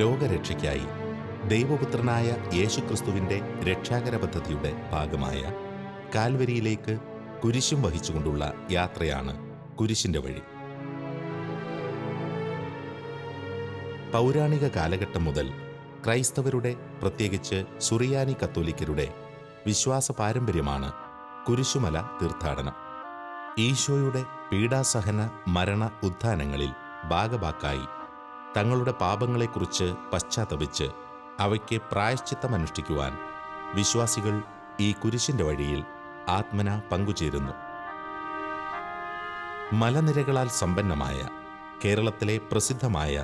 ലോകരക്ഷയ്ക്കായി ദൈവപുത്രനായ യേശുക്രിസ്തുവിന്റെ രക്ഷാകര പദ്ധതിയുടെ ഭാഗമായ കാൽവരിയിലേക്ക് കുരിശും വഹിച്ചുകൊണ്ടുള്ള യാത്രയാണ് കുരിശിന്റെ വഴി. പൗരാണിക കാലഘട്ടം മുതൽ ക്രൈസ്തവരുടെ പ്രത്യേകിച്ച് സുറിയാനി കത്തോലിക്കരുടെ വിശ്വാസ പാരമ്പര്യമാണ് കുരിശുമല തീർത്ഥാടനം. ഈശോയുടെ പീഡാസഹന മരണ ഉത്ഥാനങ്ങളിൽ ഭാഗഭാക്കായി തങ്ങളുടെ പാപങ്ങളെക്കുറിച്ച് പശ്ചാത്തപിച്ച് അവയ്ക്ക് പ്രായശ്ചിത്തമനുഷ്ഠിക്കുവാൻ വിശ്വാസികൾ ഈ കുരിശിന്റെ വഴിയിൽ ആത്മന പങ്കുചേരുന്നു. മലനിരകളാൽ സമ്പന്നമായ കേരളത്തിലെ പ്രസിദ്ധമായ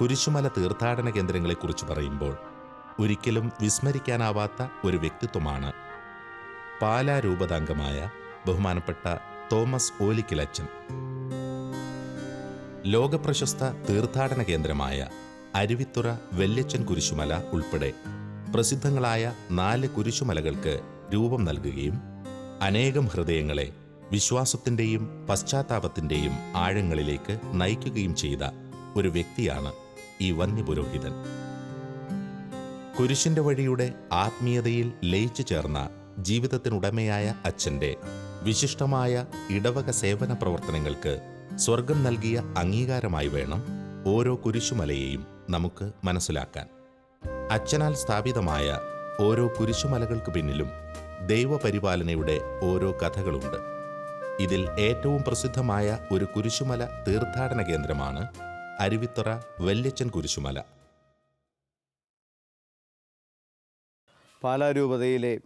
കുരിശുമല തീർത്ഥാടന കേന്ദ്രങ്ങളെക്കുറിച്ച് പറയുമ്പോൾ ഒരിക്കലും വിസ്മരിക്കാനാവാത്ത ഒരു വ്യക്തിത്വമാണ് പാലാരൂപതാംഗമായ ബഹുമാനപ്പെട്ട തോമസ് ഓലിക്കിലച്ചൻ ലോകപ്രശസ്ത തീർത്ഥാടന കേന്ദ്രമായ അരുവിത്തുറ വെല്ലച്ചൻ കുരിശുമല ഉൾപ്പെടെ പ്രസിദ്ധങ്ങളായ നാല് കുരിശുമലകൾക്ക് രൂപം നൽകുകയും അനേകം ഹൃദയങ്ങളെ വിശ്വാസത്തിന്റെയും പശ്ചാത്താപത്തിന്റെയും ആഴങ്ങളിലേക്ക് നയിക്കുകയും ചെയ്ത ഒരു വ്യക്തിയാണ് ഈ വന്യപുരോഹിതൻ. കുരിശിന്റെ വഴിയുടെ ആത്മീയതയിൽ ലയിച്ചു ചേർന്ന ജീവിതത്തിനുടമയായ അച്ഛന്റെ വിശിഷ്ടമായ ഇടവക സേവന പ്രവർത്തനങ്ങൾക്ക് സ്വർഗം നൽകിയ അംഗീകാരമായി വേണം ഓരോ കുരിശുമലയെയും നമുക്ക് മനസ്സിലാക്കാൻ. അച്ഛനാൽ സ്ഥാപിതമായ ഓരോ കുരിശുമലകൾക്ക് പിന്നിലും ദൈവപരിപാലനയുടെ ഓരോ കഥകളുണ്ട്. ഇതിൽ ഏറ്റവും പ്രസിദ്ധമായ ഒരു കുരിശുമല തീർത്ഥാടന കേന്ദ്രമാണ് അരുവിത്തറ വല്യച്ചൻ കുരിശുമല. പാലാരൂപതയിലെ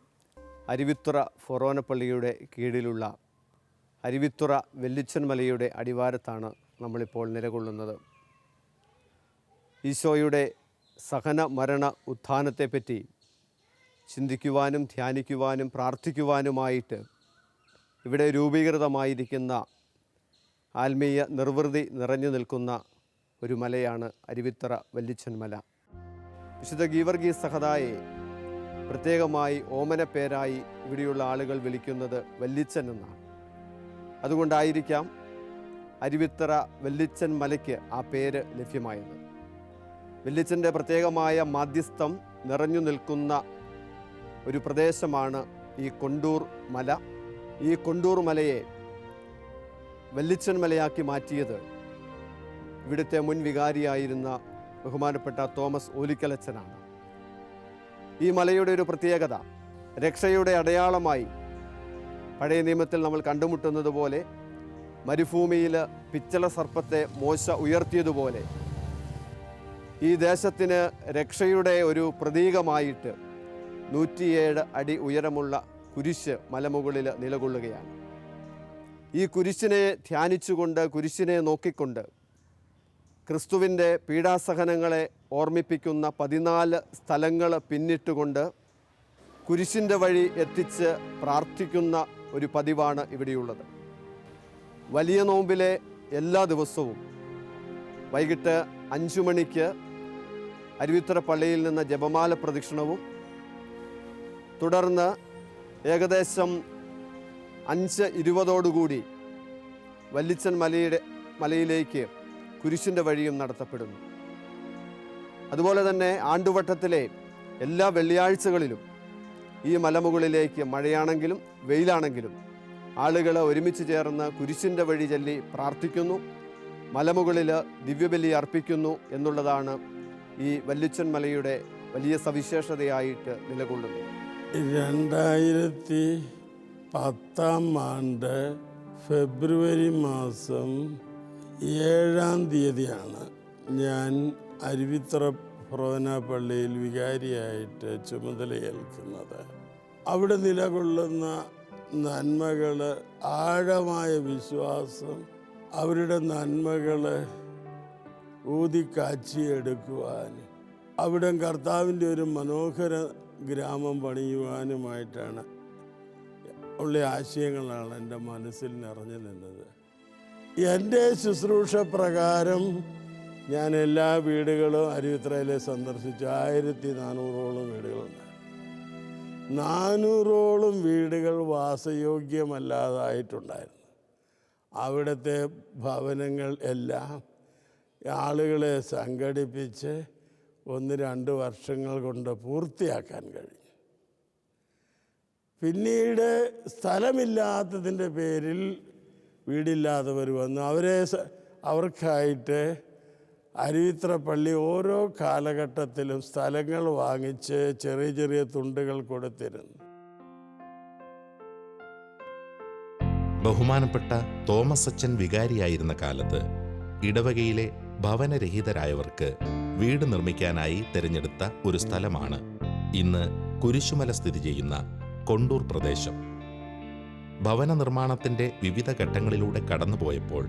അരുവിത്തുറ ഫൊറോനപ്പള്ളിയുടെ കീഴിലുള്ള അരുവിത്തുറ വെല്ലിച്ചൻ മലയുടെ അടിവാരത്താണ് നമ്മളിപ്പോൾ നിലകൊള്ളുന്നത്. ഈശോയുടെ സഹന മരണ ഉത്ഥാനത്തെപ്പറ്റി ചിന്തിക്കുവാനും ധ്യാനിക്കുവാനും പ്രാർത്ഥിക്കുവാനുമായിട്ട് ഇവിടെ രൂപീകൃതമായിരിക്കുന്ന ആത്മീയ നിർവൃതി നിറഞ്ഞു നിൽക്കുന്ന ഒരു മലയാണ് അരുവിത്തറ വല്ലിച്ചൻ മല വിശുദ്ധ ഗീവർഗീസ് സഹദായെ പ്രത്യേകമായി ഓമന പേരായി ഇവിടെയുള്ള ആളുകൾ വിളിക്കുന്നത് വല്ലിച്ചൻ എന്നാണ്. അതുകൊണ്ടായിരിക്കാം അരുവിത്തറ വെല്ലിച്ചൻ മലയ്ക്ക് ആ പേര് ലഭ്യമായത്. വെല്ലിച്ചന്റെ പ്രത്യേകമായ മാധ്യസ്ഥം നിറഞ്ഞു നിൽക്കുന്ന ഒരു പ്രദേശമാണ് ഈ കൊണ്ടൂർ മല. ഈ കൊണ്ടൂർ മലയെ വെല്ലിച്ചൻ മലയാക്കി മാറ്റിയത് ഇവിടുത്തെ മുൻ വികാരിയായിരുന്ന ബഹുമാനപ്പെട്ട തോമസ് ഓലിക്കലച്ചനാണ്. ഈ മലയുടെ ഒരു പ്രത്യേകത രക്ഷയുടെ അടയാളമായി പഴയ നിയമത്തിൽ നമ്മൾ കണ്ടുമുട്ടുന്നത് പോലെ മരുഭൂമിയിൽ പിച്ചള സർപ്പത്തെ മോശ ഉയർത്തിയതുപോലെ ഈ ദേശത്തിന് രക്ഷയുടെ ഒരു പ്രതീകമായിട്ട് നൂറ്റിയേഴ് അടി ഉയരമുള്ള കുരിശ് മലമുകളിൽ നിലകൊള്ളുകയാണ്. ഈ കുരിശിനെ ധ്യാനിച്ചുകൊണ്ട് കുരിശിനെ നോക്കിക്കൊണ്ട് ക്രിസ്തുവിന്റെ പീഡാസഹനങ്ങളെ ഓർമ്മിപ്പിക്കുന്ന പതിനാല് സ്ഥലങ്ങൾ പിന്നിട്ടുകൊണ്ട് കുരിശിന്റെ വഴി എത്തിച്ച് പ്രാർത്ഥിക്കുന്ന ഒരു പതിവാണ് ഇവിടെയുള്ളത്. വലിയ നോമ്പിലെ എല്ലാ ദിവസവും വൈകിട്ട് അഞ്ചു മണിക്ക് അരുവിത്തറ പള്ളിയിൽ നിന്ന് ജപമാല പ്രദക്ഷിണവും തുടർന്ന് ഏകദേശം അഞ്ച് ഇരുപതോടുകൂടി വല്ലിച്ചൻ മലയുടെ മലയിലേക്ക് കുരിശിന്റെ വഴിയും നടത്തപ്പെടുന്നു. അതുപോലെ തന്നെ ആണ്ടുവട്ടത്തിലെ എല്ലാ വെള്ളിയാഴ്ചകളിലും ഈ മലമുകളിലേക്ക് മഴയാണെങ്കിലും വെയിലാണെങ്കിലും ആളുകൾ ഒരുമിച്ച് ചേർന്ന് കുരിശിന്റെ വഴി ചൊല്ലി പ്രാർത്ഥിക്കുന്നു മലമുകളിൽ ദിവ്യബലി അർപ്പിക്കുന്നു എന്നുള്ളതാണ് ഈ വല്ലിച്ചൻ മലയുടെ വലിയ സവിശേഷതയായിട്ട് നിലകൊള്ളുന്നത്. രണ്ടായിരത്തി പത്താം ആണ്ട് ഫെബ്രുവരി മാസം ഏഴാം തീയതിയാണ് ഞാൻ അരുവിത്തറ ഫൊറോന പള്ളിയിൽ വികാരിയായിട്ട് ചുമതലയേൽക്കുന്നത്. അവിടെ നിലകൊള്ളുന്ന നന്മകൾ ആഴമായ വിശ്വാസം അവരുടെ നന്മകൾ ഊതിക്കാച്ചിയെടുക്കുവാൻ അവിടെ കർത്താവിന്റെ ഒരു മനോഹര ഗ്രാമം പണിയുവാനുമായിട്ടാണ് ഉള്ള ആശയങ്ങളാണ് എന്റെ മനസ്സിൽ നിറഞ്ഞു നിന്നത്. എന്റെ ശുശ്രൂഷ പ്രകാരം ഞാൻ എല്ലാ വീടുകളും അരുവിത്രയിലെ സന്ദർശിച്ചു. ആയിരത്തി നാനൂറോളം വീടുകളുണ്ട്. നാനൂറോളം വീടുകൾ വാസയോഗ്യമല്ലാതായിട്ടുണ്ടായിരുന്നു. അവിടുത്തെ ഭവനങ്ങൾ എല്ലാം ആളുകളെ സംഘടിപ്പിച്ച് ഒന്ന് രണ്ട് വർഷങ്ങൾ കൊണ്ട് പൂർത്തിയാക്കാൻ കഴിഞ്ഞു. പിന്നീട് സ്ഥലമില്ലാത്തതിന്റെ പേരിൽ വീടില്ലാത്തവർ വന്നു. അവരെ അവർക്കായിട്ട് അരുവിത്ര പള്ളി ഓരോ കാലഘട്ടത്തിലും സ്ഥലങ്ങൾ വാങ്ങിച്ച് ചെറിയ ചെറിയ തുണ്ടുകൾ കൊടുത്തിരുന്നു. ബഹുമാനപ്പെട്ട തോമസ് അച്ഛൻ വികാരിയായിരുന്ന കാലത്ത് ഇടവകയിലെ ഭവനരഹിതരായവർക്ക് വീട് നിർമ്മിക്കാനായി തിരഞ്ഞെടുത്ത ഒരു സ്ഥലമാണ് ഇന്ന് കുരിശുമല സ്ഥിതി ചെയ്യുന്ന കൊണ്ടൂർ പ്രദേശം. ഭവന നിർമ്മാണത്തിന്റെ വിവിധ ഘട്ടങ്ങളിലൂടെ കടന്നുപോയപ്പോൾ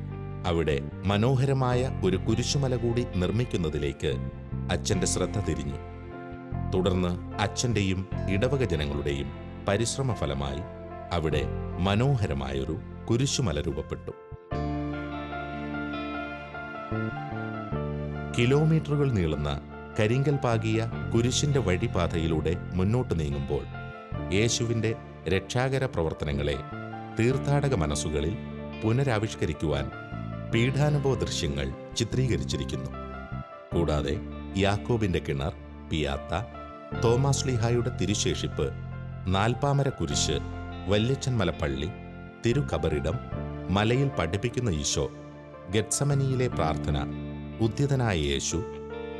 അവിടെ മനോഹരമായ ഒരു കുരിശുമല കൂടി നിർമ്മിക്കുന്നതിലേക്ക് അച്ഛന്റെ ശ്രദ്ധ തിരിഞ്ഞു. തുടർന്ന് അച്ഛന്റെയും ഇടവക ജനങ്ങളുടെയും പരിശ്രമ ഫലമായി അവിടെ മനോഹരമായൊരു കുരിശുമല രൂപപ്പെട്ടു. കിലോമീറ്ററുകൾ നീളുന്ന കരിങ്കൽ പാകിയ കുരിശിന്റെ വഴിപാതയിലൂടെ മുന്നോട്ട് നീങ്ങുമ്പോൾ യേശുവിന്റെ രക്ഷാകര പ്രവർത്തനങ്ങളെ തീർത്ഥാടക മനസ്സുകളിൽ പുനരാവിഷ്കരിക്കുവാൻ പീഠാനുഭവ ദൃശ്യങ്ങൾ ചിത്രീകരിച്ചിരിക്കുന്നു. കൂടാതെ യാക്കോബിന്റെ കിണർ പിയാത്ത തോമാസ്ലിഹായുടെ തിരുശേഷിപ്പ് നാൽപ്പാമര കുരിശ് വല്യച്ചൻ മലപ്പള്ളി തിരുക്കബറിടം മലയിൽ പഠിപ്പിക്കുന്ന ഈശോ ഗറ്റ്സമനിയിലെ പ്രാർത്ഥന ഉദ്യതനായ യേശു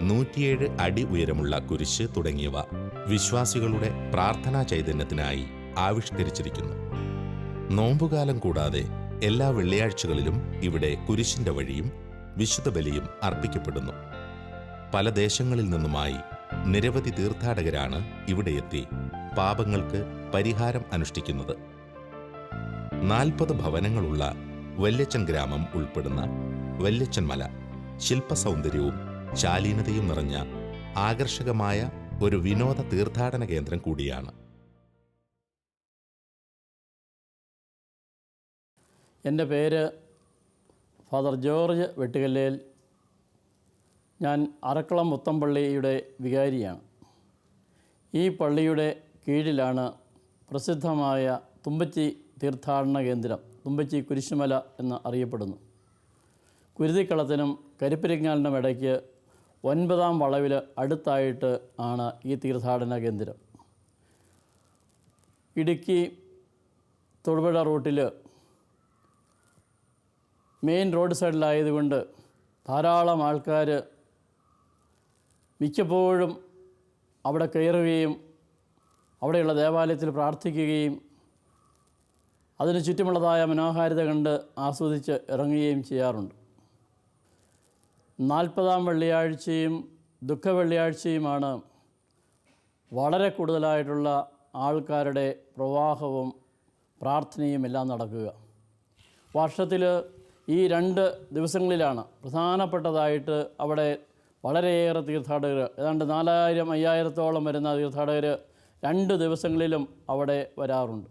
നൂറ്റിയേഴ് അടി ഉയരമുള്ള കുരിശ് തുടങ്ങിയവ വിശ്വാസികളുടെ പ്രാർത്ഥനാ ചൈതന്യത്തിനായി ആവിഷ്കരിച്ചിരിക്കുന്നു. നോമ്പുകാലം കൂടാതെ എല്ലാ വെള്ളിയാഴ്ചകളിലും ഇവിടെ കുരിശിന്റെ വഴിയും വിശുദ്ധ ബലിയും അർപ്പിക്കപ്പെടുന്നു. പല ദേശങ്ങളിൽ നിന്നുമായി നിരവധി തീർത്ഥാടകരാണ് ഇവിടെയെത്തി പാപങ്ങൾക്ക് പരിഹാരം അനുഷ്ഠിക്കുന്നത്. നാൽപ്പത് ഭവനങ്ങളുള്ള വല്യച്ചൻ ഗ്രാമം ഉൾപ്പെടുന്ന വല്യച്ചൻ മല ശില്പസൗന്ദര്യവും ശാലീനതയും നിറഞ്ഞ ആകർഷകമായ ഒരു വിനോദ തീർത്ഥാടന കേന്ദ്രം കൂടിയാണ്. എന്റെ പേര് ഫാദർ ജോർജ് വെട്ടുകല്ലേൽ. ഞാൻ അറക്കളം മുത്തമ്പള്ളിയുടെ വികാരിയാണ്. ഈ പള്ളിയുടെ കീഴിലാണ് പ്രസിദ്ധമായ തുമ്പച്ചി തീർത്ഥാടന കേന്ദ്രം തുമ്പച്ചി കുരിശുമല എന്ന് അറിയപ്പെടുന്നു. കുരുതിക്കളത്തിനും കരിപ്പിരിങ്ങാലിനും ഇടയ്ക്ക് ഒൻപതാം വളവിൽ അടുത്തായിട്ട് ആണ് ഈ തീർത്ഥാടന കേന്ദ്രം. ഇടുക്കി തൊടുപുഴ റൂട്ടിൽ മെയിൻ റോഡ് സൈഡിലായതുകൊണ്ട് ധാരാളം ആൾക്കാർ മിക്കപ്പോഴും അവിടെ കയറുകയും അവിടെയുള്ള ദേവാലയത്തിൽ പ്രാർത്ഥിക്കുകയും അതിന് ചുറ്റുമുള്ളതായ മനോഹാരിത കണ്ട് ആസ്വദിച്ച് ഇറങ്ങുകയും ചെയ്യാറുണ്ട്. നാൽപ്പതാം വെള്ളിയാഴ്ചയും ദുഃഖ വെള്ളിയാഴ്ചയുമാണ് വളരെ കൂടുതലായിട്ടുള്ള ആൾക്കാരുടെ പ്രവാഹവും പ്രാർത്ഥനയും എല്ലാം നടക്കുക. വർഷത്തിൽ ഈ രണ്ട് ദിവസങ്ങളിലാണ് പ്രധാനപ്പെട്ടതായിട്ട് അവിടെ വളരെയേറെ തീർത്ഥാടകർ ഏതാണ്ട് നാലായിരം അയ്യായിരത്തോളം വരുന്ന തീർത്ഥാടകർ രണ്ട് ദിവസങ്ങളിലും അവിടെ വരാറുണ്ട്.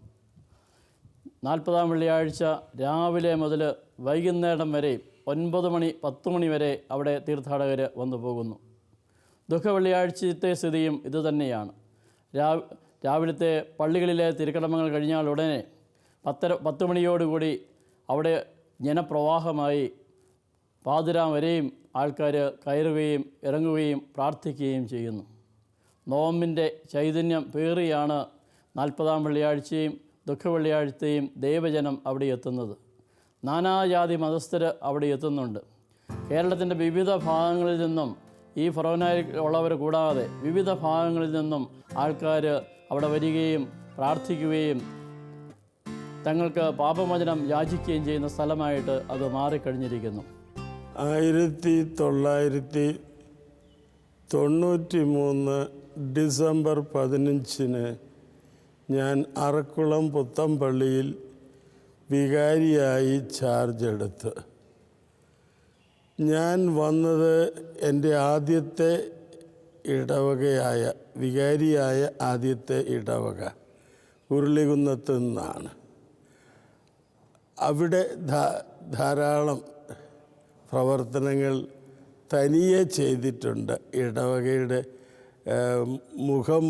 നാൽപ്പതാം വെള്ളിയാഴ്ച രാവിലെ മുതൽ വൈകുന്നേരം വരെ ഒൻപത് മണി പത്ത് മണി വരെ അവിടെ തീർത്ഥാടകർ വന്നു പോകുന്നു. ദുഃഖ വെള്ളിയാഴ്ചത്തെ സ്ഥിതിയും ഇതുതന്നെയാണ് രാവ് രാവിലത്തെ പള്ളികളിലെ തിരുക്കടമങ്ങൾ കഴിഞ്ഞാൽ ഉടനെ പത്തര പത്ത് മണിയോടുകൂടി അവിടെ ജനപ്രവാഹമായി പാതിരാം വരെയും ആൾക്കാർ കയറുകയും ഇറങ്ങുകയും പ്രാർത്ഥിക്കുകയും ചെയ്യുന്നു. നോമ്പിന്റെ ചൈതന്യം പേറിയാണ് നാൽപ്പതാം വെള്ളിയാഴ്ചയും ദുഃഖ വെള്ളിയാഴ്ചയും ദൈവജനം അവിടെ എത്തുന്നത്. നാനാജാതി മതസ്ഥർ അവിടെ എത്തുന്നുണ്ട്. കേരളത്തിന്റെ വിവിധ ഭാഗങ്ങളിൽ നിന്നും ഈ ഫറോനായി ഉള്ളവർ കൂടാതെ വിവിധ ഭാഗങ്ങളിൽ നിന്നും ആൾക്കാർ അവിടെ വരികയും പ്രാർത്ഥിക്കുകയും തങ്ങൾക്ക് പാപമോചനം യാചിക്കുകയും ചെയ്യുന്ന സ്ഥലമായിട്ട് അത് മാറിക്കഴിഞ്ഞിരിക്കുന്നു. ആയിരത്തി തൊള്ളായിരത്തി തൊണ്ണൂറ്റി മൂന്ന് ഡിസംബർ പതിനഞ്ചിന് ഞാൻ അറക്കുളം പുത്തമ്പള്ളിയിൽ വികാരിയായി ചാർജ് എടുത്ത്. ഞാൻ വന്നത് എന്റെ ആദ്യത്തെ ഇടവകയായ വികാരിയായ ആദ്യത്തെ ഇടവക ഉരുളികുന്നത്ത് നിന്നാണ്. അവിടെ ധാരാളം പ്രവർത്തനങ്ങൾ തനിയെ ചെയ്തിട്ടുണ്ട്. ഇടവകയുടെ മുഖം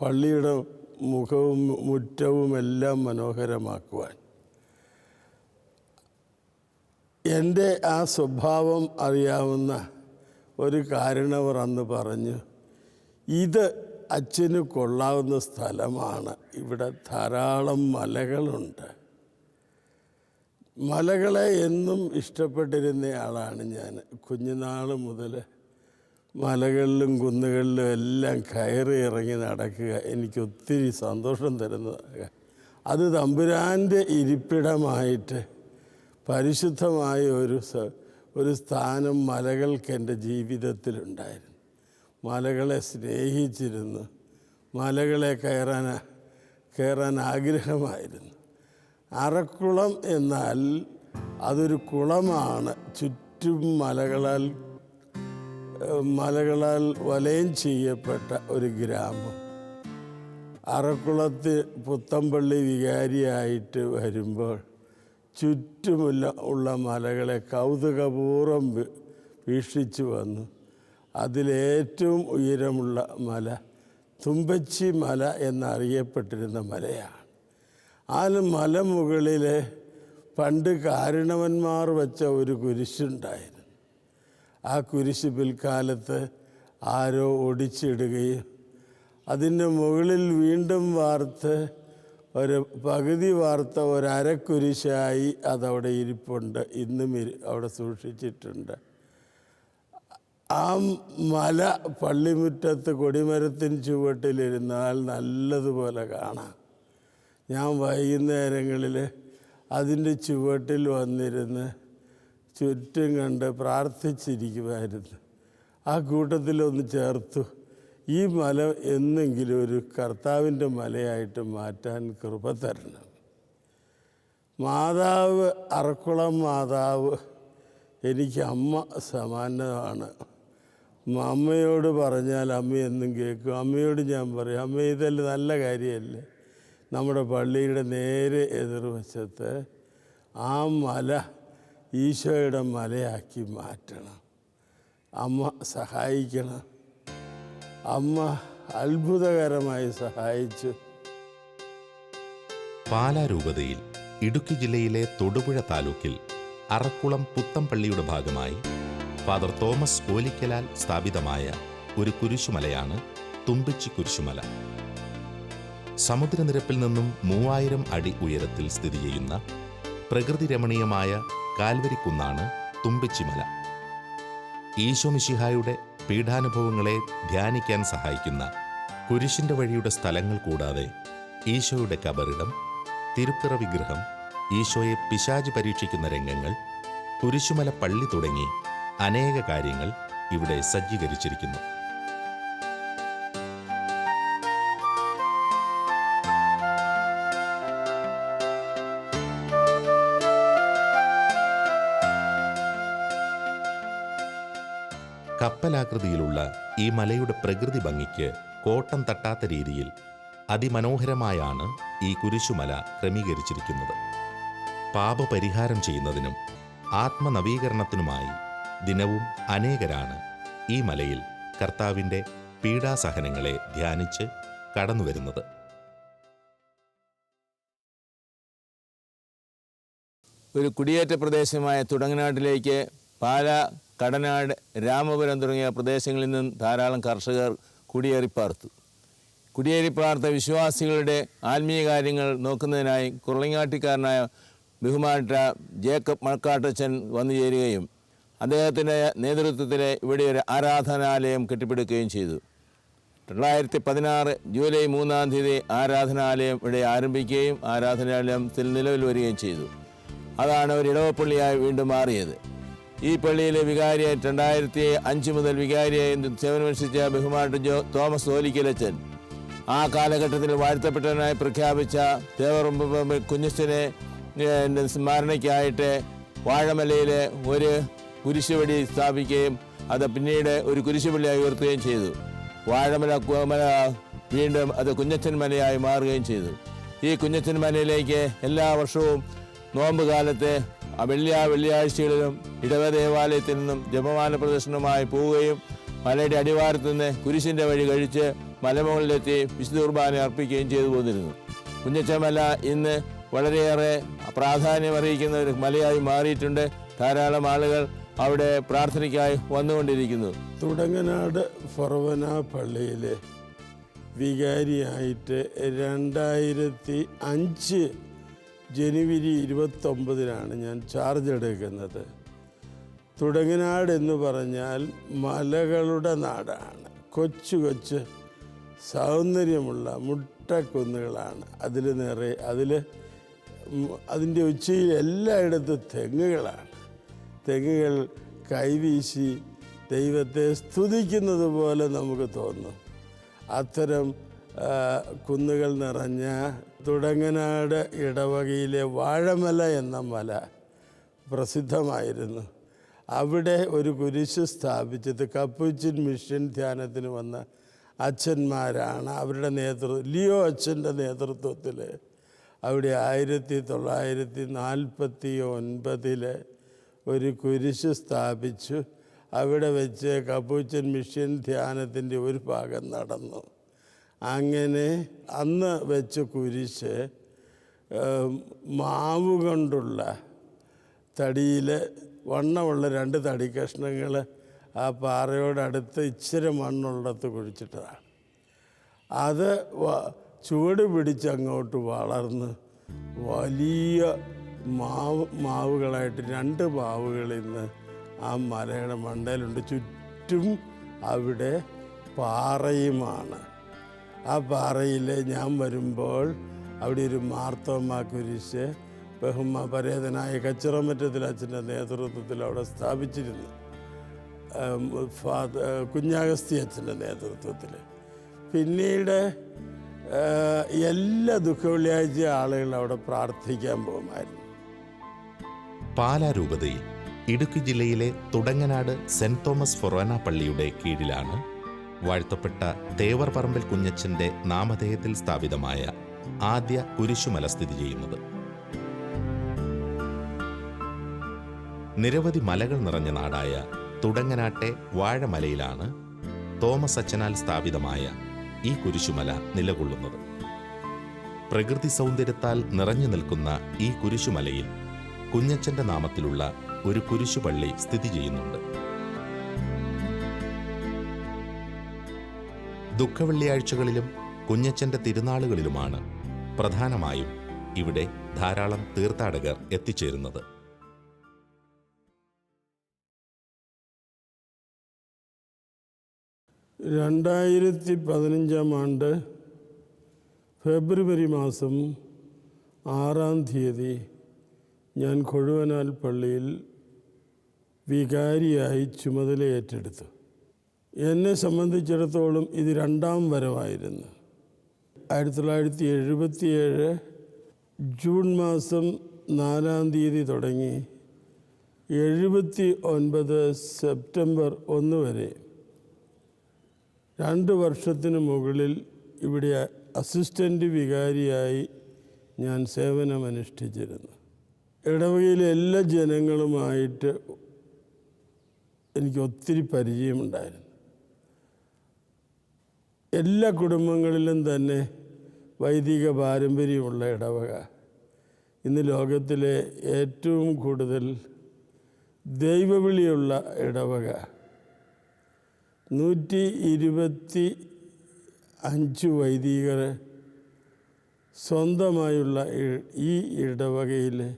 പള്ളിയുടെ മുഖവും മുറ്റവും എല്ലാം മനോഹരമാക്കുവാൻ. എന്റെ ആ സ്വഭാവം അറിയാവുന്ന ഒരു കാരണവർ അന്ന് പറഞ്ഞു ഇത് അച്ഛന് കൊള്ളാവുന്ന സ്ഥലമാണ്. ഇവിടെ ധാരാളം മലകളുണ്ട്. മലകളെ എന്നും ഇഷ്ടപ്പെട്ടിരുന്ന ആളാണ് ഞാൻ. കുഞ്ഞുനാൾ മുതൽ മലകളിലും കുന്നുകളിലും എല്ലാം കയറി ഇറങ്ങി നടക്കുക എനിക്ക് ഒത്തിരി സന്തോഷം തരുന്നതാണ് അത് തമ്പുരാന്റെ ഇരിപ്പിടമായിട്ട് പരിശുദ്ധമായ ഒരു ഒരു സ്ഥാനം മലകൾക്ക് എന്റെ ജീവിതത്തിലുണ്ടായിരുന്നു. മലകളെ സ്നേഹിച്ചിരുന്നു. മലകളെ കയറാൻ കയറാൻ ആഗ്രഹമായിരുന്നു. അറക്കുളം എന്നാൽ അതൊരു കുളമാണ്. ചുറ്റും മലകളാൽ മലകളാൽ വലയം ചെയ്യപ്പെട്ട ഒരു ഗ്രാമം. അറക്കുളത്ത് പുത്തമ്പള്ളി വികാരിയായിട്ട് വരുമ്പോൾ ചുറ്റുമുള്ള ഉള്ള മലകളെ കൗതുകപൂർവം വി- വീക്ഷിച്ചു വന്നു. അതിലേറ്റവും ഉയരമുള്ള മല തുമ്പച്ചി മല എന്നറിയപ്പെട്ടിരുന്ന മലയാണ്. ആ മലമുകളിൽ പണ്ട് കാരണവന്മാർ വെച്ച ഒരു കുരിശുണ്ടായിരുന്നു. ആ കുരിശ് പിൽക്കാലത്ത് ആരോ ഒടിച്ചിടുകയും അതിന്റെ മുകളിൽ വീണ്ടും വാർത്ത് ഒരു പകുതി വാർത്ത ഒരക്കുരിശായി അതവിടെ ഇരിപ്പുണ്ട്. ഇന്നും അവിടെ സൂക്ഷിച്ചിട്ടുണ്ട്. ആ മല പള്ളിമുറ്റത്ത് കൊടിമരത്തിൻ ചുവട്ടിലിരുന്നാൽ നല്ലതുപോലെ കാണാം. ഞാൻ വൈകുന്നേരങ്ങളിൽ അതിന്റെ ചുവട്ടിൽ വന്നിരുന്ന് ചുറ്റും കണ്ട് പ്രാർത്ഥിച്ചിരിക്കുമായിരുന്നു ആ കൂട്ടത്തിലൊന്ന് ചേർത്തു. ഈ മല എന്നെങ്കിലും ഒരു കർത്താവിന്റെ മലയായിട്ട് മാറ്റാൻ കൃപ തരണം. മാതാവ് അറക്കുളം മാതാവ് എനിക്ക് അമ്മ സമാനമാണ്. അമ്മയോട് പറഞ്ഞാൽ അമ്മ എന്നും കേൾക്കും. അമ്മയോട് ഞാൻ പറയും അമ്മ ഇതല്ലേ നല്ല കാര്യമല്ലേ? നമ്മുടെ പള്ളിയുടെ നേരെ എതിർവശത്ത് ആ മല ഈശോയുടെ മലയാക്കി മാറ്റണം. അമ്മ സഹായിക്കണം. അമ്മ അത്ഭുതകരമായി സഹായിച്ചു. പാലാരൂപതയിൽ ഇടുക്കി ജില്ലയിലെ തൊടുപുഴ താലൂക്കിൽ അറക്കുളം പുത്തംപള്ളിയുടെ ഭാഗമായി ഫാദർ തോമസ് ഓലിക്കലാൽ സ്ഥാപിതമായ ഒരു കുരിശുമലയാണ് തുമ്പിച്ചി കുരിശുമല. സമുദ്രനിരപ്പിൽ നിന്നും മൂവായിരം അടി ഉയരത്തിൽ സ്ഥിതി ചെയ്യുന്ന പ്രകൃതി രമണീയമായ കാൽവരിക്കുന്നാണ് തുമ്പിച്ചിമല. ഈശോമിശിഹായുടെ പീഠാനുഭവങ്ങളെ ധ്യാനിക്കാൻ സഹായിക്കുന്ന കുരിശിന്റെ വഴിയുടെ സ്ഥലങ്ങൾ കൂടാതെ ഈശോയുടെ കബറിടം തിരുപ്പിറ വിഗ്രഹം ഈശോയെ പിശാചി പരീക്ഷിക്കുന്ന രംഗങ്ങൾ കുരിശുമല പള്ളി തുടങ്ങി അനേക കാര്യങ്ങൾ ഇവിടെ സജ്ജീകരിച്ചിരിക്കുന്നു. കപ്പലാകൃതിയിലുള്ള ഈ മലയുടെ പ്രകൃതി ഭംഗിക്ക് കോട്ടം തട്ടാത്ത രീതിയിൽ അതിമനോഹരമായാണ് ഈ കുരിശുമല ക്രമീകരിച്ചിരിക്കുന്നത്. പാപപരിഹാരം ചെയ്യുന്നതിനും ആത്മനവീകരണത്തിനുമായി ദിനവും അനേകരാണ് ഈ മലയിൽ കർത്താവിന്റെ പീഡാസഹനങ്ങളെ ധ്യാനിച്ച് കടന്നുവരുന്നത്. ഒരു കുടിയേറ്റ പ്രദേശമായ തുടങ്ങനാട്ടിലേക്ക് പാല കടനാട് രാമപുരം തുടങ്ങിയ പ്രദേശങ്ങളിൽ നിന്നും ധാരാളം കർഷകർ കുടിയേറിപ്പാർത്തു കുടിയേറിപ്പാർത്ത വിശ്വാസികളുടെ ആത്മീയ കാര്യങ്ങൾ നോക്കുന്നതിനായി കുറളിങ്ങാട്ടിക്കാരനായ ബഹുമാനറ്റ ജേക്കബ് മഴക്കാട്ടച്ചൻ വന്നു ചേരുകയും അദ്ദേഹത്തിന്റെ നേതൃത്വത്തിൽ ഇവിടെ ഒരു ആരാധനാലയം കെട്ടിപ്പിടുക്കുകയും ചെയ്തു. തൊള്ളായിരത്തി പതിനാറ് ജൂലൈ മൂന്നാം തീയതി ആരാധനാലയം ഇവിടെ ആരംഭിക്കുകയും ആരാധനാലയത്തിൽ നിലവിൽ വരികയും ചെയ്തു. അതാണ് ഒരു ഇടവപ്പള്ളിയായി വീണ്ടും മാറിയത്. ഈ പള്ളിയിലെ വികാരിയായി രണ്ടായിരത്തി അഞ്ച് മുതൽ വികാരിയായി സേവനമനുഷ്ഠിച്ച ബഹുമാനപ്പെട്ട ജോ തോമസ് ഓലിക്കലച്ചൻ. ആ കാലഘട്ടത്തിൽ വാഴ്ത്തപ്പെട്ടവനായി പ്രഖ്യാപിച്ച ദേവറുമ്പ കുഞ്ഞച്ചനെ സ്മരണയ്ക്കായിട്ട് വാഴമലയിലെ ഒരു കുരിശുപടി സ്ഥാപിക്കുകയും അത് പിന്നീട് ഒരു കുരിശുപള്ളിയായി ഉയർത്തുകയും ചെയ്തു. വാഴമല മല വീണ്ടും അത് കുഞ്ഞച്ചൻ മലയായി മാറുകയും ചെയ്തു. ഈ കുഞ്ഞച്ചൻ മലയിലേക്ക് എല്ലാ വർഷവും നോമ്പ് കാലത്ത് വെള്ളിയാ വെള്ളിയാഴ്ചകളിലും ഇടവ ദേവാലയത്തിൽ നിന്നും ജപമാന പ്രദർശനമായി പോവുകയും മലയുടെ അടിവാരത്ത് നിന്ന് കുരിശിന്റെ വഴി കഴിച്ച് മലമുകളിലെത്തി വിശുദ്ധ കുർബാന അർപ്പിക്കുകയും ചെയ്തു പോന്നിരുന്നു. കുഞ്ഞച്ചമല ഇന്ന് വളരെയേറെ പ്രാധാന്യം അറിയിക്കുന്ന ഒരു മലയായി മാറിയിട്ടുണ്ട്. ധാരാളം ആളുകൾ അവിടെ പ്രാർത്ഥനയ്ക്കായി വന്നുകൊണ്ടിരിക്കുന്നു. തുടങ്ങനാട് ഫർവന പള്ളിയിലെ വികാരിയായിട്ട് രണ്ടായിരത്തി അഞ്ച് ജനുവരി ഇരുപത്തൊമ്പതിനാണ് ഞാൻ ചാർജ് എടുക്കുന്നത്. തുടങ്ങനാട് എന്ന് പറഞ്ഞാൽ മലകളുടെ നാടാണ്. കൊച്ചു കൊച്ച് സൗന്ദര്യമുള്ള മുട്ടക്കുന്നുകളാണ്. അതിൽ നിറയെ അതിൽ അതിന്റെ ഉച്ചയിൽ എല്ലായിടത്തും തെങ്ങുകളാണ്. തെങ്ങുകൾ കൈവീശി ദൈവത്തെ സ്തുതിക്കുന്നത് പോലെ നമുക്ക് തോന്നും. അത്തരം കുന്നുകൾ നിറഞ്ഞ തുടങ്ങനാട് ഇടവകയിലെ വാഴമല എന്ന മല പ്രസിദ്ധമായിരുന്നു. അവിടെ ഒരു കുരിശ് സ്ഥാപിച്ചത്. കപ്പുച്ചിൻ മിഷൻ ധ്യാനത്തിന് വന്ന അച്ഛന്മാരാണ്. അവരുടെ നേതൃത്വം ലിയോ അച്ഛന്റെ നേതൃത്വത്തിൽ അവിടെ ആയിരത്തി തൊള്ളായിരത്തി നാൽപ്പത്തി ഒൻപതിൽ ഒരു കുരിശ് സ്ഥാപിച്ചു. അവിടെ വെച്ച് കപ്പൂച്ചൻ മിഷൻ ധ്യാനത്തിന്റെ ഒരു ഭാഗം നടന്നു. അങ്ങനെ അന്ന് വെച്ച് കുരിശ് മാവ് കൊണ്ടുള്ള തടിയിൽ വണ്ണമുള്ള രണ്ട് തടി കഷ്ണങ്ങൾ ആ പാറയോടടുത്ത് ഇച്ചിരി മണ്ണുള്ളടത്ത് കുഴിച്ചിട്ടതാണ് അത് ചുവട് പിടിച്ച് അങ്ങോട്ട് വളർന്ന് വലിയ മാവ് മാവുകളായിട്ട് രണ്ട് മാവുകൾ ഇന്ന് ആ മലയുടെ മണ്ടയിലുണ്ട്. ചുറ്റും അവിടെ പാറയുമാണ്. ആ പാറയിൽ ഞാൻ വരുമ്പോൾ അവിടെ ഒരു മാർത്തോമ കുരിശ് ബഹുമ പരേതനായ കച്ചിറമറ്റത്തിൽ അച്ഛന്റെ നേതൃത്വത്തിൽ അവിടെ സ്ഥാപിച്ചിരുന്നു. ഫാദർ ഫാദ കുഞ്ഞാഗസ്തി അച്ഛന്റെ നേതൃത്വത്തിൽ. പിന്നീട് എല്ലാ ദുഃഖ വെള്ളിയാഴ്ച ആളുകൾ അവിടെ പ്രാർത്ഥിക്കാൻ പോകുമായിരുന്നു. പാലാ രൂപതയിൽ ഇടുക്കി ജില്ലയിലെ തുടങ്ങനാട് സെന്റ് തോമസ് ഫൊറോന പള്ളിയുടെ കീഴിലാണ് വാഴ്ത്തപ്പെട്ട ദേവർ പറമ്പിൽ കുഞ്ഞച്ചന്റെ നാമധേയത്തിൽ സ്ഥാപിതമായ ആദ്യ കുരിശുമല സ്ഥിതി ചെയ്യുന്നത്. നിരവധി മലകൾ നിറഞ്ഞ നാടായ തുടങ്ങനാട്ടെ വാഴമലയിലാണ് തോമസ് അച്ചനാൽ സ്ഥാപിതമായ ഈ കുരിശുമല നിലകൊള്ളുന്നത്. പ്രകൃതി സൗന്ദര്യത്താൽ നിറഞ്ഞു നിൽക്കുന്ന ഈ കുരിശുമലയിൽ കുഞ്ഞച്ചന്റെ നാമത്തിലുള്ള ഒരു കുരിശുപള്ളി സ്ഥിതി ചെയ്യുന്നുണ്ട്. ദുഃഖവെള്ളിയാഴ്ചകളിലും കുഞ്ഞച്ചന്റെ തിരുനാളുകളിലുമാണ് പ്രധാനമായും ഇവിടെ ധാരാളം തീർത്ഥാടകർ എത്തിച്ചേരുന്നത്. രണ്ടായിരത്തി പതിനഞ്ചാം ആണ്ട് ഫെബ്രുവരി മാസം ആറാം തീയതി ഞാൻ കൊഴുവനാൽ പള്ളിയിൽ വികാരിയായി ചുമതല ഏറ്റെടുത്തു എന്നെ സംബന്ധിച്ചിടത്തോളം ഇത് രണ്ടാം വരവായിരുന്നു. ആയിരത്തി തൊള്ളായിരത്തി എഴുപത്തിയേഴ് ജൂൺ മാസം നാലാം തീയതി തുടങ്ങി എഴുപത്തി ഒൻപത് സെപ്റ്റംബർ ഒന്ന് വരെ. രണ്ട് വർഷത്തിന് മുകളിൽ ഇവിടെ അസിസ്റ്റന്റ് വികാരിയായി ഞാൻ സേവനമനുഷ്ഠിച്ചിരുന്നു. ഇടവകയിലെ എല്ലാ ജനങ്ങളുമായിട്ട് എനിക്ക് ഒത്തിരി പരിചയമുണ്ടായിരുന്നു. എല്ലാ കുടുംബങ്ങളിലും തന്നെ വൈദിക പാരമ്പര്യമുള്ള ഇടവക. ഇന്ന് ലോകത്തിലെ ഏറ്റവും കൂടുതൽ ദൈവവിളിയുള്ള ഇടവക. നൂറ്റി ഇരുപത്തി അഞ്ച് വൈദികർ സ്വന്തമായുള്ള ഈ- ഇടവകയിൽ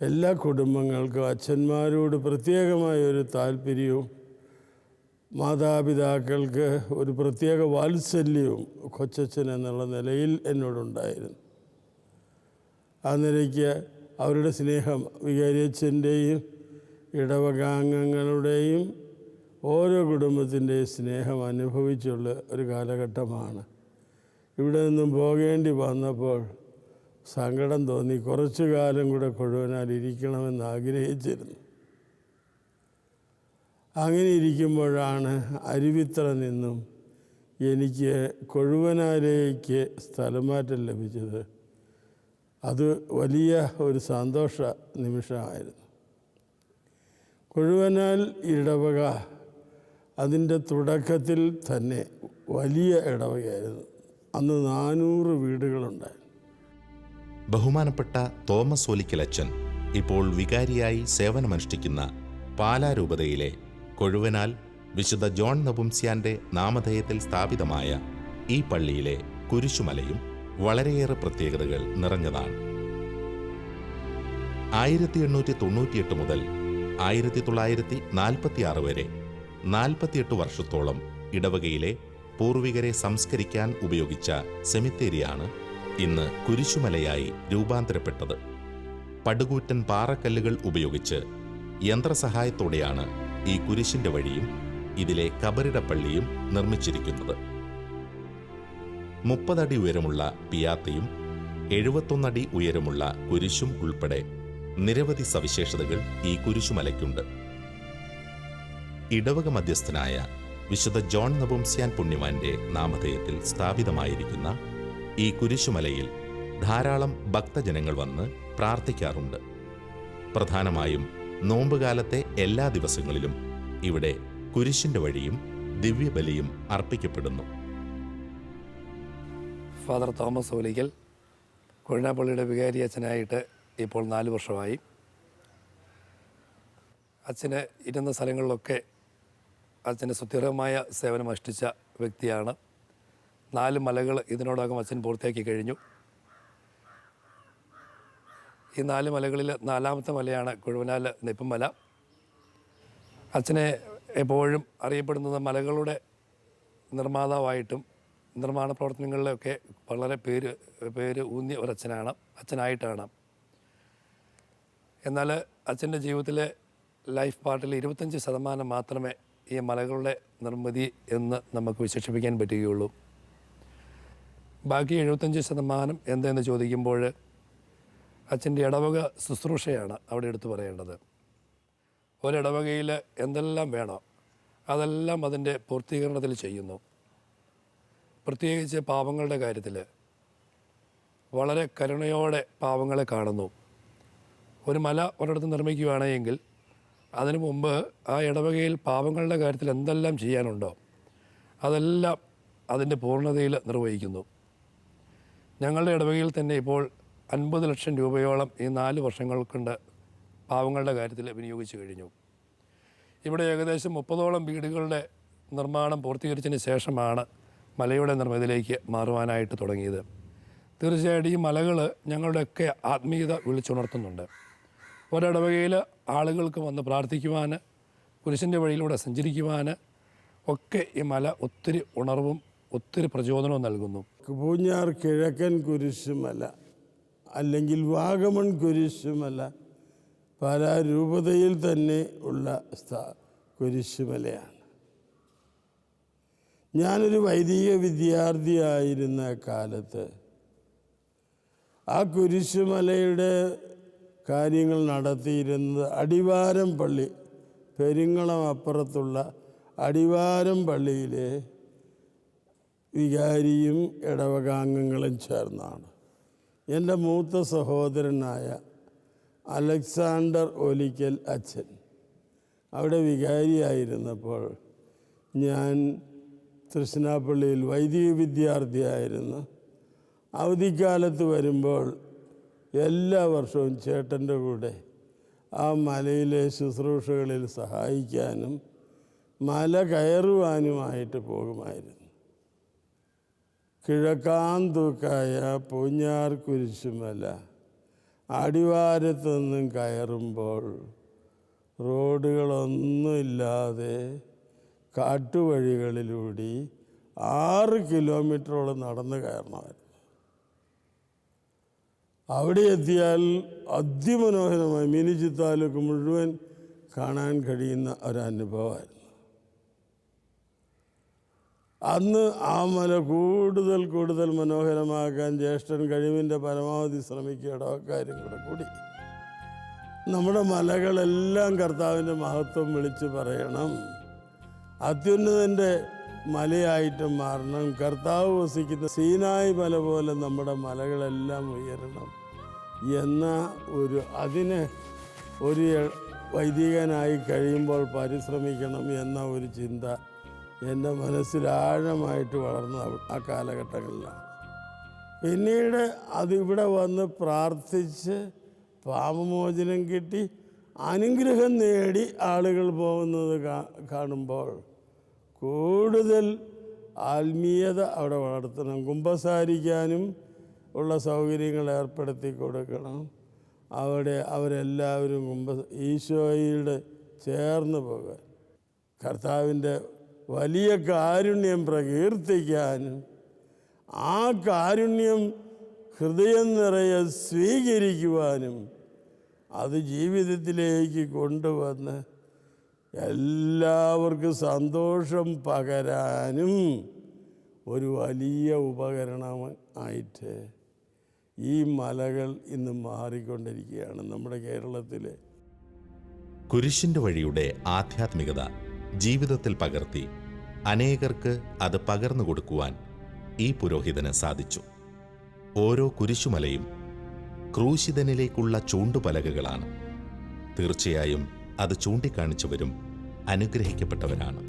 എല്ലാ കുടുംബങ്ങൾക്കും അച്ഛന്മാരോട് പ്രത്യേകമായ ഒരു താല്പര്യവും മാതാപിതാക്കൾക്ക് ഒരു പ്രത്യേക വാത്സല്യവും കൊച്ചച്ഛൻ എന്നുള്ള നിലയിൽ എന്നോടുണ്ടായിരുന്നു. ആ നിലയ്ക്ക് അവരുടെ സ്നേഹം വികാരിയച്ഛന്റെയും ഇടവകാംഗങ്ങളുടെയും ഓരോ കുടുംബത്തിന്റെയും സ്നേഹം അനുഭവിച്ചുള്ള ഒരു കാലഘട്ടമാണ്. ഇവിടെ നിന്നും പോകേണ്ടി വന്നപ്പോൾ സങ്കടം തോന്നി. കുറച്ചു കാലം കൂടെ കൊഴുവനാൽ ഇരിക്കണമെന്ന് ആഗ്രഹിച്ചിരുന്നു. അങ്ങനെ ഇരിക്കുമ്പോഴാണ് അരുവിത്ര നിന്നും എനിക്ക് കൊഴുവനാലേക്ക് സ്ഥലമാറ്റം ലഭിച്ചത്. അത് വലിയ ഒരു സന്തോഷ നിമിഷമായിരുന്നു. കൊഴുവനാൽ ഇടവക അതിന്റെ തുടക്കത്തിൽ തന്നെ വലിയ ഇടവകയായിരുന്നു. അന്ന് നാനൂറ് വീടുകളുണ്ടായിരുന്നു. ബഹുമാനപ്പെട്ട തോമസ് ഒലിക്കലച്ചൻ ഇപ്പോൾ വികാരിയായി സേവനമനുഷ്ഠിക്കുന്ന പാലാരൂപതയിലെ കൊഴുവനാൽ വിശുദ്ധ ജോൺ നബുംസ്യാന്റെ നാമധേയത്തിൽ സ്ഥാപിതമായ ഈ പള്ളിയിലെ കുരിശുമലയും വളരെയേറെ പ്രത്യേകതകൾ നിറഞ്ഞതാണ്. ആയിരത്തി എണ്ണൂറ്റി തൊണ്ണൂറ്റിയെട്ട് മുതൽ ആയിരത്തി തൊള്ളായിരത്തി നാൽപ്പത്തിയാറ് വരെ നാൽപ്പത്തിയെട്ട് വർഷത്തോളം ഇടവകയിലെ പൂർവികരെ സംസ്കരിക്കാൻ ഉപയോഗിച്ച സെമിത്തേരിയാണ് ഇന്ന് കുരിശുമലയായി രൂപാന്തരപ്പെട്ടത്. പടുകൂറ്റൻ പാറക്കല്ലുകൾ ഉപയോഗിച്ച് യന്ത്രസഹായത്തോടെയാണ് ഈ കുരിശിന്റെ വഴിയും ഇതിലെ കബറിടപ്പള്ളിയും നിർമ്മിച്ചിരിക്കുന്നത്. മുപ്പതടി ഉയരമുള്ള പിയാത്തയും എഴുപത്തൊന്നടി ഉയരമുള്ള കുരിശും ഉൾപ്പെടെ നിരവധി സവിശേഷതകൾ ഈ കുരിശുമലയ്ക്കുണ്ട്. ഇടവക മധ്യസ്ഥനായ വിശുദ്ധ ജോൺ നബുംസ്യാൻ പുണ്യവാന്റെ നാമധേയത്തിൽ സ്ഥാപിതമായിരിക്കുന്ന ഈ കുരിശുമലയിൽ ധാരാളം ഭക്തജനങ്ങൾ വന്ന് പ്രാർത്ഥിക്കാറുണ്ട്. പ്രധാനമായും നോമ്പുകാലത്തെ എല്ലാ ദിവസങ്ങളിലും ഇവിടെ കുരിശിന്റെ വഴിയും ദിവ്യബലിയും അർപ്പിക്കപ്പെടുന്നു. ഫാദർ തോമസ് ഓലിക്കൽ കൊഴിനാപ്പള്ളിയുടെ വികാരി അച്ഛനായിട്ട് ഇപ്പോൾ നാല് വർഷമായി. അച്ഛന് ഇരുന്ന സ്ഥലങ്ങളിലൊക്കെ അച്ഛന് സുദൃഢമായ സേവനം അനുഷ്ഠിച്ച വ്യക്തിയാണ്. നാല് മലകൾ ഇതിനോടകം അച്ഛൻ പൂർത്തിയാക്കി കഴിഞ്ഞു. ഈ നാല് മലകളിൽ നാലാമത്തെ മലയാണ് കുഴുവനാൽ നെപ്പുമല അച്ഛനെ എപ്പോഴും അറിയപ്പെടുന്നത് മലകളുടെ നിർമ്മാതാവായിട്ടും നിർമ്മാണ പ്രവർത്തനങ്ങളിലൊക്കെ വളരെ പേര് പേര് ഊന്നിയ ഒരച്ഛനാണ് അച്ഛനായിട്ടാണ്. എന്നാൽ അച്ഛന്റെ ജീവിതത്തിലെ ലൈഫ് പാർട്ടിൽ ഇരുപത്തഞ്ച് ശതമാനം മാത്രമേ ഈ മലകളുടെ നിർമ്മിതി എന്ന് നമുക്ക് വിശേഷിപ്പിക്കാൻ പറ്റുകയുള്ളൂ. ബാക്കി എഴുപത്തഞ്ച് ശതമാനം എന്തെന്ന് ചോദിക്കുമ്പോൾ അച്ഛന്റെ ഇടവക ശുശ്രൂഷയാണ് അവിടെ എടുത്തു പറയേണ്ടത്. ഒരിടവകയിൽ എന്തെല്ലാം വേണോ അതെല്ലാം അതിന്റെ പൂർത്തീകരണത്തിൽ ചെയ്യുന്നു. പ്രത്യേകിച്ച് പാപങ്ങളുടെ കാര്യത്തിൽ വളരെ കരുണയോടെ പാവങ്ങളെ കാണുന്നു. ഒരു മല ഒരിടത്ത് നിർമ്മിക്കുകയാണെങ്കിൽ അതിനു മുമ്പ് ആ ഇടവകയിൽ പാവങ്ങളുടെ കാര്യത്തിൽ എന്തെല്ലാം ചെയ്യാനുണ്ടോ അതെല്ലാം അതിന്റെ പൂർണതയിൽ നിർവഹിക്കുന്നു. ഞങ്ങളുടെ ഇടവകയിൽ തന്നെ ഇപ്പോൾ അൻപത് ലക്ഷം രൂപയോളം ഈ നാല് വർഷങ്ങൾ കൊണ്ട് പാവങ്ങളുടെ കാര്യത്തിൽ വിനിയോഗിച്ചു കഴിഞ്ഞു. ഇവിടെ ഏകദേശം മുപ്പതോളം വീടുകളുടെ നിർമ്മാണം പൂർത്തീകരിച്ചതിന് ശേഷമാണ് മലയുടെ നിർമ്മിതിയിലേക്ക് മാറുവാനായിട്ട് തുടങ്ങിയത്. തീർച്ചയായിട്ടും ഈ മലകൾ ഞങ്ങളുടെയൊക്കെ ആത്മീയത വിളിച്ചുണർത്തുന്നുണ്ട്. ഒരിടവകയിൽ ആളുകൾക്ക് വന്ന് പ്രാർത്ഥിക്കുവാൻ പുരുഷന്റെ വഴിയിലൂടെ സഞ്ചരിക്കുവാൻ ഒക്കെ ഈ മല ഒത്തിരി ഉണർവും ഒത്തിരി പ്രചോദനവും നൽകുന്നു. പൂഞ്ഞാർ കിഴക്കൻ കുരിശുമല അല്ലെങ്കിൽ വാഗമൺ കുരിശുമല പല രൂപതയിൽ തന്നെ ഉള്ള സ്ഥാ കുരിശുമലയാണ്. ഞാനൊരു വൈദിക വിദ്യാർത്ഥിയായിരുന്ന കാലത്ത് ആ കുരിശുമലയുടെ കാര്യങ്ങൾ നടത്തിയിരുന്നത് അടിവാരം പള്ളി പെരിങ്ങളം അപ്പുറത്തുള്ള അടിവാരം പള്ളിയിലെ വികാരിയും ഇടവകാംഗങ്ങളും ചേർന്നാണ്. എന്റെ മൂത്ത സഹോദരനായ അലക്സാണ്ടർ ഒലിക്കൽ അച്ഛൻ. അവിടെ വികാരിയായിരുന്നപ്പോൾ ഞാൻ തൃശ്ശിനാപ്പള്ളിയിൽ വൈദിക വിദ്യാർത്ഥിയായിരുന്നു. അവധിക്കാലത്ത് വരുമ്പോൾ എല്ലാ വർഷവും ചേട്ടന്റെ കൂടെ ആ മലയിലെ ശുശ്രൂഷകളിൽ സഹായിക്കാനും മല കയറുവാനുമായിട്ട് പോകുമായിരുന്നു. കിഴക്കാന്തൂക്കായ പൂഞ്ഞാർ കുരിശുമല. അടിവാരത്തൊന്നും കയറുമ്പോൾ റോഡുകളൊന്നുമില്ലാതെ കാട്ടുവഴികളിലൂടെ ആറ് കിലോമീറ്ററോളം നടന്ന് കയറണമായിരുന്നു അവിടെ എത്തിയാൽ അതിമനോഹരമായി മിനി താലൂക്ക് മുഴുവൻ കാണാൻ കഴിയുന്ന ഒരനുഭവമായിരുന്നു അന്ന് ആ മല കൂടുതൽ കൂടുതൽ മനോഹരമാക്കാൻ ജ്യേഷ്ഠൻ കഴിവിന്റെ പരമാവധി ശ്രമിക്കുക കാര്യം കൂടെ കൂടി. നമ്മുടെ മലകളെല്ലാം കർത്താവിന്റെ മഹത്വം വിളിച്ച് പറയണം. അത്യുന്നതന്റെ മലയായിട്ട് മാറണം. കർത്താവ് വസിക്കുന്ന സീനായി മല പോലെ നമ്മുടെ മലകളെല്ലാം ഉയരണം എന്ന ഒരു അതിന് ഒരു വൈദികനായി കഴിയുമ്പോൾ പരിശ്രമിക്കണം എന്ന ഒരു ചിന്ത എന്റെ മനസ്സിലാഴമായിട്ട് വളർന്ന ആ കാലഘട്ടങ്ങളിലാണ്. പിന്നീട് അതിവിടെ വന്ന് പ്രാർത്ഥിച്ച് പാപമോചനം കിട്ടി. അനുഗ്രഹം നേടി ആളുകൾ പോകുന്നത് കാണുമ്പോൾ കൂടുതൽ ആത്മീയത അവിടെ വളർത്തണം. കുമ്പസാരിക്കാനും ഉള്ള സൗകര്യങ്ങൾ ഏർപ്പെടുത്തി കൊടുക്കണം. അവിടെ അവരെല്ലാവരും കുമ്പ ഈശോയുടെ ചേർന്ന് പോകാൻ. കർത്താവിന്റെ വലിയ കാരുണ്യം പ്രകീർത്തിക്കാനും ആ കാരുണ്യം ഹൃദയം നിറയെ സ്വീകരിക്കുവാനും അത് ജീവിതത്തിലേക്ക് കൊണ്ടുവന്ന് എല്ലാവർക്കും സന്തോഷം പകരാനും ഒരു വലിയ ഉപകരണം ആയിട്ട് ഈ മലകൾ ഇന്ന് മാറിക്കൊണ്ടിരിക്കുകയാണ് നമ്മുടെ കേരളത്തിലെ. കുരിശിന്റെ വഴിയുടെ ആധ്യാത്മികത ജീവിതത്തിൽ പകർത്തി അനേകർക്ക് അത് പകർന്നു കൊടുക്കുവാൻ ഈ പുരോഹിതന് സാധിച്ചു. ഓരോ കുരിശുമലയും ക്രൂശിതനിലേക്കുള്ള ചൂണ്ടുപലകകളാണ്. തീർച്ചയായും അത് ചൂണ്ടിക്കാണിച്ചവരും അനുഗ്രഹിക്കപ്പെട്ടവരാണ്.